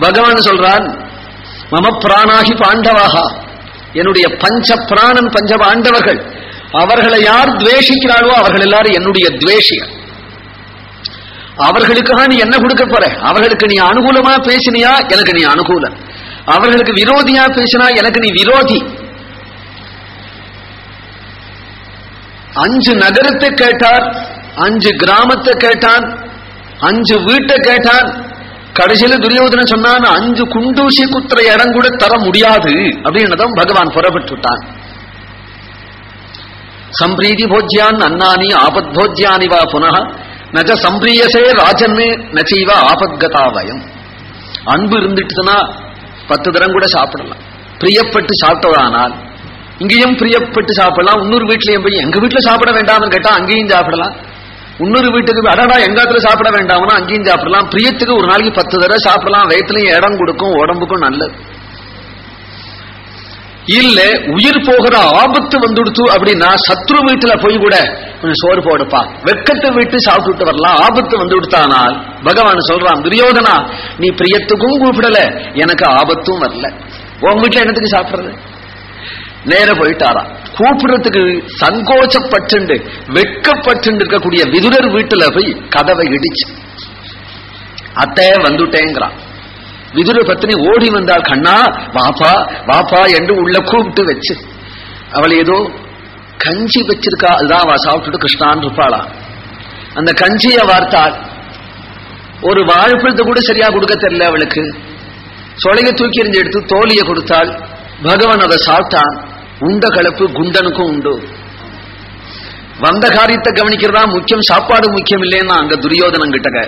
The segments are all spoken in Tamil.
பகவான் சொல்றான் மம பிராணாகி பாண்டவாகா. என்னுடைய பஞ்ச பிராணன் பஞ்ச பாண்டவர்கள். அவர்களை யார் துவேஷிக்கிறாளோ அவர்கள் எல்லாரும் என்னுடைய துவேஷிகள். அவர்களுக்காக நீ என்ன கொடுக்க போற? அவர்களுக்கு நீ அனுகூலமா பேசினியா? எனக்கு நீ அனுகூலம். அவர்களுக்கு விரோதியா பேசினா எனக்கு நீ விரோதி. அஞ்சு நகரத்தை கேட்டார் அஞ்சு கிராமத்தை கேட்டான் அஞ்சு வீட்டை கேட்டான் கடைசியில துரியோதனன் சொன்னான் அஞ்சு குண்டூசி குத்துற இடம் கூட தர முடியாது. அப்படின்னதும் பகவான் புறப்பட்டுட்டான். சம்பிரீதி போஜ்யான் அன்னானி ஆபத் போஜ்யானி வா புனக நஜ சம்பிரியசே ராஜன்னு நச்சைவ ஆபத்கதாவயம் அன்பு இருந்துட்டுனா பத்து தரம் கூட சாப்பிடலாம். பிரியப்பட்டு சாப்பிட்டதானால் இங்கேயும் பிரியப்பட்டு சாப்பிடலாம். இன்னொரு வீட்லயும் போய் எங்க வீட்டுல சாப்பிட வேண்டாம்னு கேட்டா அங்கேயும் சாப்பிடலாம். இன்னொரு வீட்டுக்கு அடடா எங்காத்துல சாப்பிட வேண்டாம்னா அங்கேயும் சாப்பிடலாம். பிரியத்துக்கு ஒரு நாளைக்கு பத்து தடவை சாப்பிடலாம். வயிற்றுலையும் இடம் கொடுக்கும் உடம்புக்கும் நல்லது. இல்ல உயிர் போகிற ஆபத்து வந்துடுத்து அப்படின்னா சத்ரு வீட்டுல போய் கூட கொஞ்சம் சோறு போடுப்பா. வெக்கத்தை விட்டு சாப்பிட்டுட்டு வரலாம். ஆபத்து வந்து விடுத்தானால் பகவான் சொல்றான் துரியோதனா நீ பிரியத்துக்கும் கூப்பிடல. எனக்கு ஆபத்தும் வரல. உன் வீட்டுல என்னத்துக்கு சாப்பிடுறது? நேர போயிட்டாரா கூப்பிடுறதுக்கு சங்கோச்சப்பட்டு வெட்கப்பட்டு இருக்கக்கூடிய விதுரர் வீட்டுல போய் கதவை இடிச்சு அத்தை வந்துட்டேங்கிறான். விதுர பத்தினி ஓடி வந்தாள் கண்ணா வாப்பா வாப்பா என்று உள்ள கூப்பிட்டு வச்சு அவள் ஏதோ கஞ்சி வச்சிருக்கா அதுதான் அவ சாப்பிட்டுட்டு கிருஷ்ணான் இருப்பாளா? அந்த கஞ்சிய வார்த்தாள் ஒரு வாழைப்பழத்தை கூட சரியா கொடுக்க தெரியல அவளுக்கு. சொலைய தூக்கி எறிஞ்சு எடுத்து தோலியை கொடுத்தாள். பகவான் அதை சாப்பிட்டான். உண்ட கலப்பு குண்டனுக்கும் உண்டு. வந்த காரியத்தை கவனிக்கிறதா முக்கியம் சாப்பாடு முக்கியம் இல்லைன்னா அங்க துரியோதனம் கிட்டக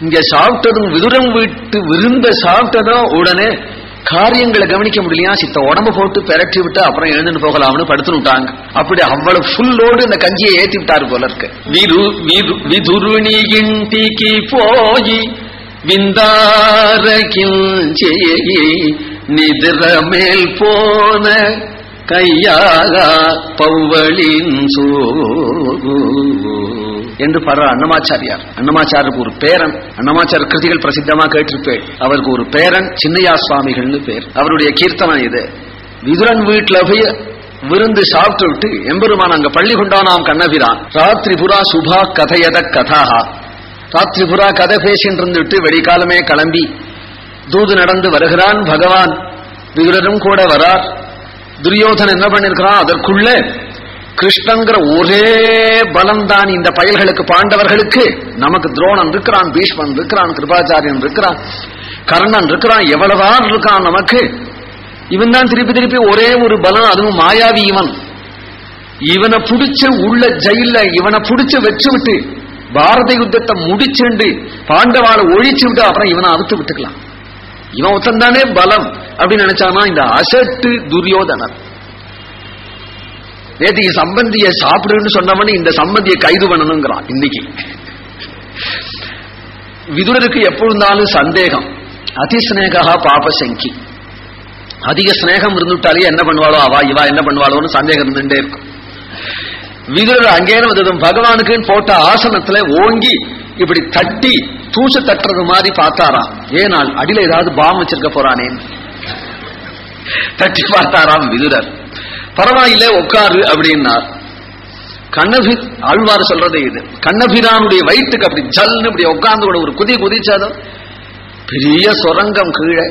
இங்க சாப்பிட்டதும் விதுரம் விட்டு விருந்த சாப்பிட்டதும் உடனே காரியங்களை கவனிக்க முடியலையா? சித்த உடம்ப போட்டு பெரட்டி விட்டு அப்புறம் எழுந்துன்னு போகலாம்னு படுத்துன்னு விட்டாங்க. அப்படி அவ்வளவு ஃபுல்லோடு இந்த கஞ்சியை ஏத்தி விட்டாரு போல இருக்கு. விரு போய் விந்தார நிதிர மேல் போன கையாக பவ்வளின் சோ என்று பாடுற அன்னமாச்சாரியார். அன்னமாச்சாருக்கு ஒரு பேரன் அன்னமாச்சார கிருதிகள் பிரசித்தமா கேட்டிருப்பேன். அவருக்கு ஒரு பேரன் சின்னையா சுவாமிகள்னு பேர். அவருடைய கீர்த்தனம் இது. விதுரன் வீட்டுல போய் விருந்து சாப்பிட்டு விட்டு எம்பெருமான் அங்க பள்ளி கொண்டானாம் கண்ணபிரான். ராத்திரி புறா சுபா கதையத கதாஹா ராத்திரி புறா கதை பேசின்னு இருந்துட்டு வெடிக்காலமே கிளம்பி. தூது நடந்து வருகிறான் பகவான். விதுரரும் கூட வரார். துரியோதன் என்ன பண்ணிருக்கிறான்? அதற்குள்ள கிருஷ்ணங்கிற ஒரே பலம்தான் இந்த பயல்களுக்கு பாண்டவர்களுக்கு. நமக்கு துரோணன் இருக்கிறான் பீஷ்மன் இருக்கிறான் கிருபாச்சாரியன் இருக்கிறான் கர்ணன் இருக்கிறான் எவ்வளவான் இருக்கான் நமக்கு. இவன் தான் திருப்பி திருப்பி ஒரே ஒரு பலம் அதுவும் மாயாவி இவன். இவனை பிடிச்ச உள்ள ஜெயில இவனை புடிச்சு வச்சு விட்டு பாரத யுத்தத்தை முடிச்சுண்டு பாண்டவாளை ஒழிச்சு விட்டு அப்புறம் இவனை அவுத்து விட்டுக்கலாம். இவன் ஒத்தந்தானே பலம். அப்படின்னு நினைச்சானா இந்த அசட்டு துரியோதனர் நேற்று சம்பந்திய சாப்பிடுன்னு சொன்னவனே இந்த சம்பந்தியை கைது பண்ணணுங்கிறான் இன்னைக்கு. விதுரருக்கு எப்பொழுதாலும் சந்தேகம். அதிஸ்நேகா பாபசங்கி அதிக ஸ்நேகம் இருந்துட்டாலே என்ன பண்ணுவாளோ அவா இவா என்ன பண்ணுவாளோன்னு சந்தேகம் இருந்துட்டே இருக்கும். விதுரர் அங்கேயே வந்ததும் பகவானுக்குன்னு போட்ட ஆசனத்துல ஓங்கி இப்படி தட்டி தூச தட்டுறது மாதிரி பார்த்தாராம். ஏனால் அடியில ஏதாவது பாம் வச்சிருக்க போறானேன்னு. தட்டி பார்த்தாராம் விதுரர். பரவாயில்ல உட்காரு அப்படின்னார். கண்ணபி ஆழ்வார் சொல்றது இது. கண்ணபிரானுடைய வயிற்றுக்கு அப்படி ஜல்னு இப்படி உட்கார்ந்து கூட ஒரு குதி குதிச்சாதும் பெரிய சுரங்கம் கீழே.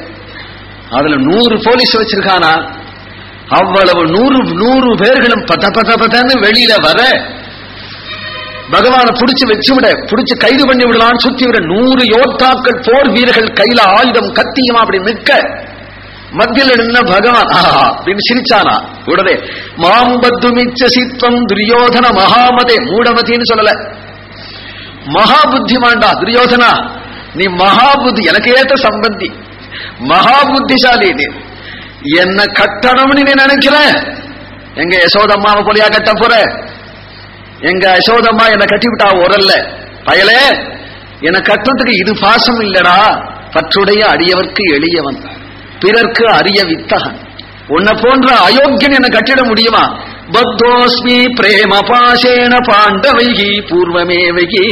அதுல நூறு போலீஸ் வச்சிருக்கானா? அவ்வளவு நூறு நூறு பேர்களும் பத பத பதன்னு வெளியில வர பகவானை புடிச்சு வச்சு விட புடிச்சு கைது பண்ணி விடலான்னு சுத்தி விட நூறு யோத்தாக்கள் போர் வீரர்கள் கையில ஆயுதம் கத்தியமா அப்படி நிற்க மத்தியில் நின்ன பகவான் ஆஹா அப்படின்னு சிரிச்சானா உடனே மாம்பத்துமிச்ச சித்வம் துரியோதன மகாமதே மூடமதின்னு சொல்லல மகா புத்திமாண்டா துரியோதனா நீ மகா புத்தி எனக்கு ஏத்த சம்பந்தி மகா புத்திசாலி நீ என்ன கட்டணும்னு நீ நினைக்கிற எங்க யசோதம்மாவை போலியா கட்ட போற எங்க யசோதம்மா என்ன கட்டிவிட்டா உரல்ல பயலே என்ன கட்டுறதுக்கு இது பாசம் இல்லடா பற்றுடைய அடியவர்க்கு எளியவன் பிறர்க்கு அரிய வித்தகன். உன்னை போன்ற அயோக்கியன் என கட்டிட முடியுமா? பத்தோஸ்மி பிரேம பாசேன பாண்டவைகி பூர்வமே வைகே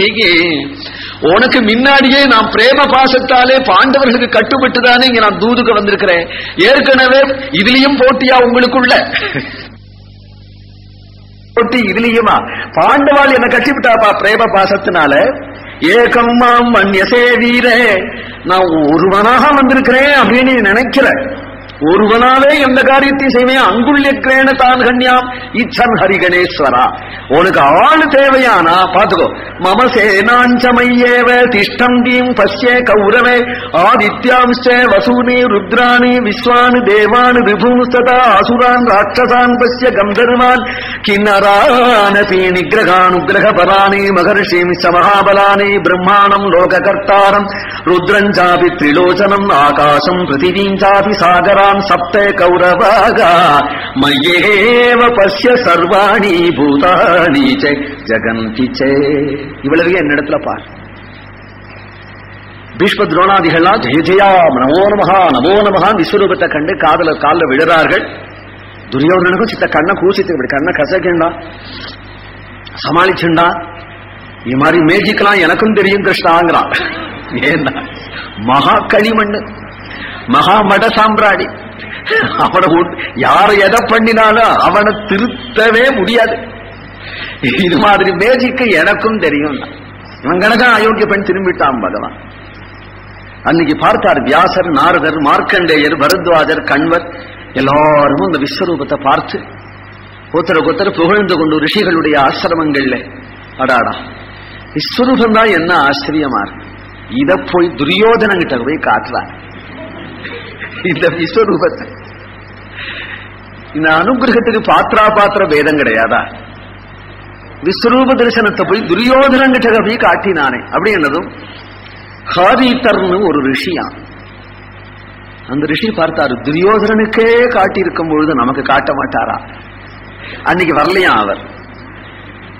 உனக்கு முன்னாடியே நான் பிரேம பாசத்தாலே பாண்டவர்களுக்கு கட்டுப்பட்டு தானே இங்க நான் தூதுக்கு வந்திருக்கிறேன். ஏற்கனவே இதுலயும் போட்டியா உங்களுக்குள்ள? போட்டி இதுலயுமா? பாண்டவாள் என்ன கட்டிவிட்டாப்பா பிரேம பாசத்தினால. ஏகம் மாம் மன்யசே வீரே நான் ஒருவனாக வந்திருக்கிறேன் அப்படின்னு நினைக்கிறேன் நினைக்கிற ஒருவனாலே எந்த காரியத்தையும் செய்வேன்? அங்குள்யக்கிரேன தான் கண்யாம் இச்சன் ஹரிகணேஸ்வரா. உனக்கு ஆள் தேவையானா? பாத்துக்கோ மம சேனாஞ்சமையேவ திஷ்டந்தீம் பசியே கௌரவே ஆதித்யாம்ச வசூனி ருத்ராணி விஸ்வான் தேவான் விபூஸ்ததா அசுரான் ராட்சசான் பசிய கந்தர்வான் கிண்ணரானபி நிகிரகானுகிரக பராணி மகர்ஷிம் ச மகாபலானி பிரம்மாணம் லோககர்த்தாரம் ருத்ரஞ்சாபி திரிலோச்சனம் ஆகாசம் பிருத்திவீஞ்சாபி சாகரா சாகரான் சப்த கௌரவாக பசிய சர்வாணி பூதாணி ச ஜகந்தி சே இவ்வளவு என்னிடத்துல பார். பீஷ்ம துரோணாதிகள்லாம் ஜெய ஜெயா நமோ நமகா நமோ நமகா விஸ்வரூபத்தை கண்டு காதல காலில் விழுறார்கள். துரியோதனனுக்கும் சித்த கண்ணை கூசித்து இப்படி கண்ணை கசக்கிண்டா சமாளிச்சுண்டா இது மாதிரி மேஜிக்கலாம் எனக்கும் தெரியும் கிருஷ்ணாங்கிறான். ஏன்னா மகா களிமண்ணு. மகா மட சாம்பிராடி அவனை உட்- யாரை எதை பண்ணினாலும் அவனை திருத்தவே முடியாது. இது மாதிரி மேஜிக்கு எனக்கும் தெரியும். இவன் கணக்கா அயோக்கிய பெண் திரும்பிட்டான் பகவான். அன்னைக்கு பார்த்தார் வியாசர் நாரதர் மார்க்கண்டேயர் பரத்வாஜர் கண்வர் எல்லாரும் அந்த விஸ்வரூபத்தை பார்த்து ஒருத்தருக்கு ஒருத்தர் புகழ்ந்து கொண்டு ரிஷிகளுடைய ஆசிரமங்கள்ல அடாடா விஸ்வரூபம் தான் என்ன ஆச்சரியமா இருக்கு. இத போய் துரியோதனங்கிட்ட போய் காட்டுறாங்க இந்த விஸ்வரூபத்தை இந்த அனுகிரகத்துக்கு பாத்திரா பாத்திர பேதம் கிடையாதா? விஸ்வரூப தரிசனத்தை போய் துரியோதனங்கிட்ட போய் காட்டினானே. அப்படி என்னதும்? ஹாரீத்தர்னு ஒரு ரிஷியா. அந்த ரிஷி பார்த்தாரு துரியோதனனுக்கே காட்டியிருக்கும் பொழுது நமக்கு காட்ட மாட்டாரா? அன்னைக்கு வரலையா அவர்?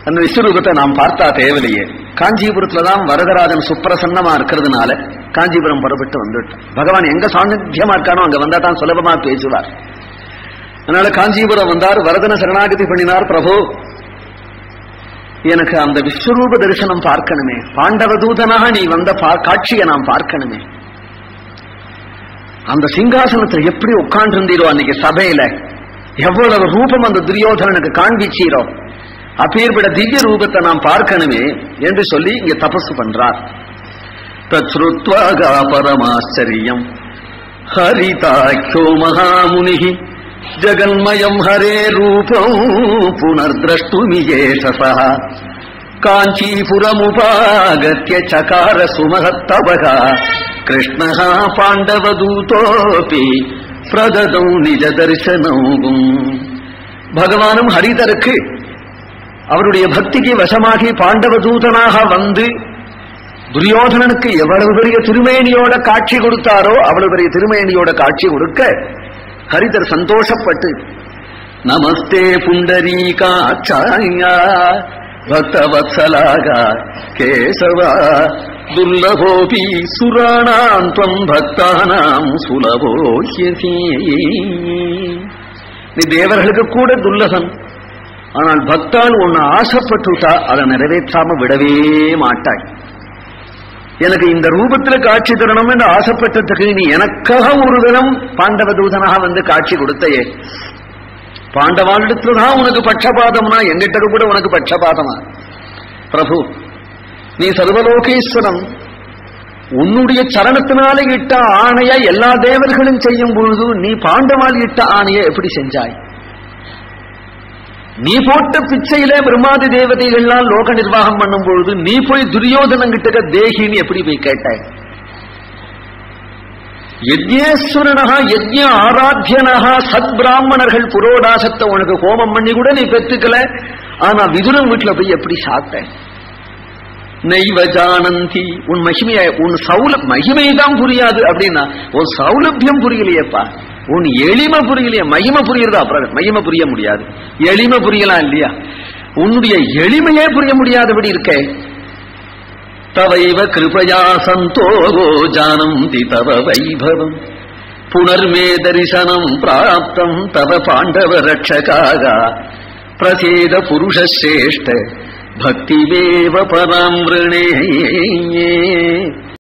அந்த விஸ்வரூபத்தை நாம் பார்த்தா தேவையில்லையே. காஞ்சிபுரத்துல தான் வரதராஜன் சுப்பிரசன்னமா இருக்கிறதுனால காஞ்சிபுரம் புறப்பட்டு வந்துட்டோம் பகவான் எங்க சாநித்தியமா இருக்கானோ அங்க வந்தா தான் சுலபமா பேசுவார். அதனால காஞ்சிபுரம் வந்தார் வரதன சரணாகதி பண்ணினார் பிரபு. எனக்கு அந்த விஸ்வரூப தரிசனம் பார்க்கணுமே. பாண்டவ தூதனாக நீ வந்த காட்சியை நாம் பார்க்கணுமே. அந்த சிங்காசனத்துல எப்படி உட்கார்ந்திருந்தீரோ அன்னைக்கு சபையில? எவ்வளவு ரூபம் அந்த துரியோதனனுக்கு காண்பிச்சீரோ? அப்பேற்பட திவ்ய ரூபத்தை நாம் பார்க்கணுமே என்று சொல்லி இங்க தபசு பண்றார். தத்ருத்வாகா பரமாச்சரியம் ஹரிதாக்கியோ மகாமுனி ஜகன்மயம் ஹரே ரூபம் புனர்திரஷ்டுமியேஷசா காஞ்சிபுரமுபாகத்ய சகார சுமகத்தவக கிருஷ்ண பாண்டவதூதோபி பிரததம் நிஜ தரிசனம் பகவானும் ஹரிதருக்கு அவருடைய பக்திக்கு வசமாகி பாண்டவ தூதனாக வந்து துரியோதனனுக்கு எவ்வளவு பெரிய திருமேனியோட காட்சி கொடுத்தாரோ அவ்வளவு பெரிய திருமேனியோட காட்சி கொடுக்க ஹரிதர் சந்தோஷப்பட்டு நமஸ்தே புண்டரீகாச்சாரியா பக்தவத்சலாக கேசவா துர்லபோபி சுராணாம் துவம் பக்தானாம் சுலபோஹ்யசி நீ தேவர்களுக்கு கூட துல்லகன் ஆனால் பக்தால் ஒன்னு ஆசைப்பட்டுட்டா அதை நிறைவேற்றாம விடவே மாட்டாய். எனக்கு இந்த ரூபத்துல காட்சி தரணும் என்று ஆசைப்பட்டதுக்கு நீ எனக்காக ஒரு தினம் பாண்டவ தூதனாக வந்து காட்சி கொடுத்தையே. பாண்டவாளிடத்துலதான் உனக்கு பட்சபாதம்னா எங்கிட்ட கூட உனக்கு பட்சபாதமா? பிரபு நீ சர்வலோகேஸ்வரன். உன்னுடைய சரணத்தினாலே இட்ட ஆணையை எல்லா தேவர்களும் செய்யும் பொழுது நீ பாண்டவால் இட்ட ஆணையை எப்படி செஞ்சாய்? நீ போட்ட பிச்சையில பிரம்மாதி தேவதைகள்லாம் லோக நிர்வாகம் பண்ணும் பொழுது நீ போய் துரியோதனம் கிட்ட தேகின்னு எப்படி போய் கேட்டாய்? யஜ்ஞேஸ்வரனகா யஜ்ய ஆராத்தியனகா சத் பிராமணர்கள் புரோடாசத்தை உனக்கு ஹோமம் பண்ணி கூட நீ பெற்றுக்கல. ஆனா விதுரன் வீட்டுல போய் எப்படி சாப்பிட்டேன்? நெய்வ ஜானந்தி உன் மகிமைய உன் சௌல மகிமை தான் புரியாது அப்படின்னா உன் சௌலபியம் புரியலையேப்பா. உன் எளிமை புரியலையா மகிமை புரியுறதா? அப்புறம் மகிமை புரிய முடியாது. எளிமை புரியலாம் இல்லையா? உன்னுடைய எளிமையே புரிய முடியாதபடி இருக்க. தவைவ கிருபயா சந்தோகோ ஜானந்தி தவ வைபவம். புனர்மே தரிசனம் பிராப்தம் தவ பாண்டவ ரட்சகாக. பிரசேத புருஷ சிரேஷ்ட பக்திவேவ பராம்